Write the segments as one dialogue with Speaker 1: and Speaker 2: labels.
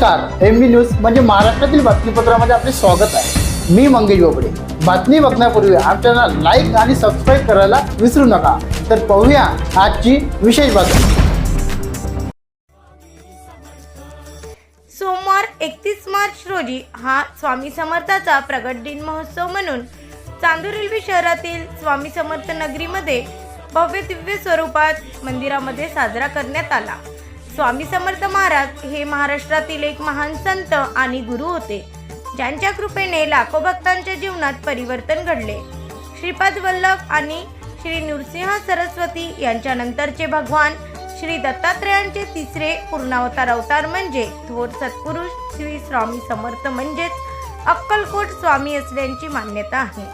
Speaker 1: नमस्कार M B news म्हणजे महाराष्ट्रातील बातमीपत्रामध्ये आपले स्वागत आहे. मी मंगेश बोबडे. बातमी बघण्यापूर्वी आमच्या लाईक आणि सबस्क्राईब करायला विसरू नका. तर पाहूया आजची विशेष बातमी.
Speaker 2: सोमवार एकतीस मार्च रोजी हा स्वामी समर्थाचा प्रगट दिन महोत्सव म्हणून चांदूर रेल्वे शहरातील स्वामी समर्थ नगरीमध्ये भव्य दिव्य स्वरूपात मंदिरामध्ये साजरा करण्यात आला. स्वामी समर्थ महाराज हे महाराष्ट्रातील एक महान संत आणि गुरु होते. ज्यांच्या कृपेने लाखो भक्तांच्या जीवनात परिवर्तन घडले. श्रीपाद वल्लभ आणि श्री नृसिंह सरस्वती यांच्यानंतरचे भगवान श्री दत्तात्रयांचे तिसरे पूर्णावतार अवतार म्हणजे थोर सत्पुरुष श्री स्वामी समर्थ म्हणजेच अक्कलकोट स्वामी असल्याची मान्यता आहे.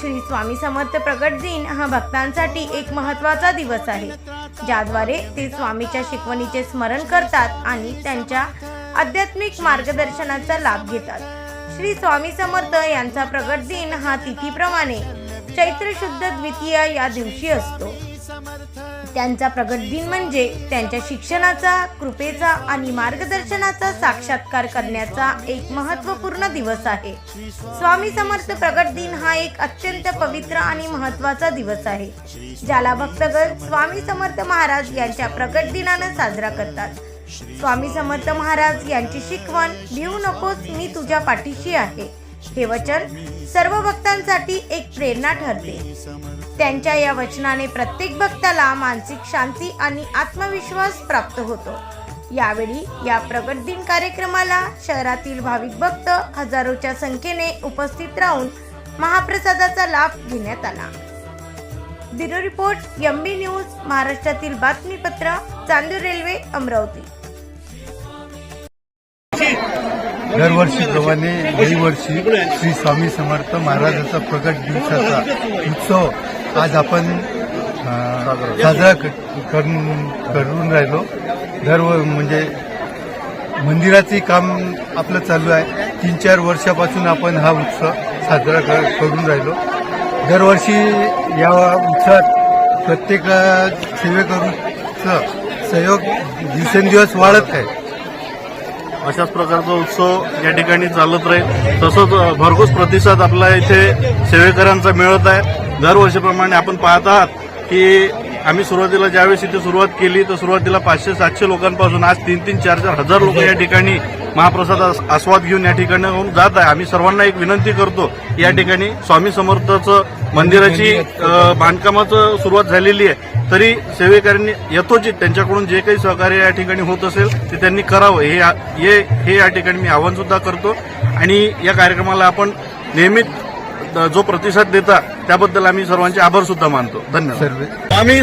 Speaker 2: श्री स्वामी समर्थ प्रगट दिन हा भक्तांसाठी एक महत्त्वाचा दिवस आहे. ज्याद्वारे ते स्वामीच्या शिकवणीचे स्मरण करतात आणि त्यांच्या आध्यात्मिक मार्गदर्शनाचा लाभ घेतात. श्री स्वामी समर्थ यांचा प्रगट दिन हा तिथीप्रमाणे चैत्र शुद्ध द्वितीया या दिवशी असतो. त्यांचा प्रगट दिन म्हणजे त्यांच्या शिक्षणाचा कृपेचा आणि मार्गदर्शनाचा साक्षात्कार करण्याचा एक महत्त्वपूर्ण दिवस आहे. स्वामी समर्थ प्रगट दिन हा एक अत्यंत पवित्र आणि महत्त्वाचा दिवस आहे ज्याला भक्तगण स्वामी समर्थ महाराज यांच्या प्रगट दिनानं साजरा करतात. स्वामी समर्थ महाराज यांची शिकवण भिवू नकोस मी तुझ्या पाठीशी आहे. हे वचन सर्व भक्तांसाठी एक प्रेरणा ठरते. त्यांच्या या वचनाने प्रत्येक भक्ताला मानसिक शांती आणि आत्मविश्वास प्राप्त होतो. यावेळी या प्रगट दिन कार्यक्रमाला शहरातील भाविक भक्त हजारोच्या संख्येने उपस्थित राहून महाप्रसादाचा लाभ घेण्यात आला. Bureau report M B news महाराष्ट्रातील बातमीपत्र चांदूर रेल्वे अमरावती.
Speaker 3: दरवर्षीप्रमाणे याही वर्षी श्री स्वामी समर्थ महाराजाचा प्रगट दिवसाचा उत्सव आज आपण साजरा करून करून राहिलो. दर म्हणजे मंदिराचे काम आपलं चालू आहे. तीन चार वर्षापासून आपण हा उत्सव साजरा कर- करून राहिलो. दरवर्षी या उत्सवात प्रत्येक सेवेकरूचं सहयोग दिवसेंदिवस वाढत आहे.
Speaker 4: अशाच प्रकारचा उत्सव या ठिकाणी चालत राहील. तसंच भरघोस प्रतिसाद आपला इथे सेवेकरांचा मिळत आहे. दरवर्षीप्रमाणे आपण पाहत आहात की आम्ही सुरुवातीला ज्यावेळेस इथे सुरुवात केली तर सुरुवातीला पाचशे सातशे लोकांपासून आज तीन तीन चार चार हजार लोक या ठिकाणी महाप्रसाद आस्वाद घेऊन या ठिकाणी जात आहे. आम्ही सर्वांना एक विनंती करतो या ठिकाणी स्वामी समर्थाचं मंदिराची बांधकामाचं सुरुवात झालेली आहे. तरी सेवेकऱ्यांनी यथोचित त्यांच्याकडून जे काही सहकार्य या ठिकाणी होत असेल ते त्यांनी करावं. हे या- हे हे या ठिकाणी मी आव्हान सुद्धा करतो. आणि या कार्यक्रमाला आपण नेहमीच जो प्रतिसाद देता त्याबद्दल आम्ही सर्वांचे आभार सुद्धा मानतो. धन्यवाद.
Speaker 3: सर्व
Speaker 4: स्वामी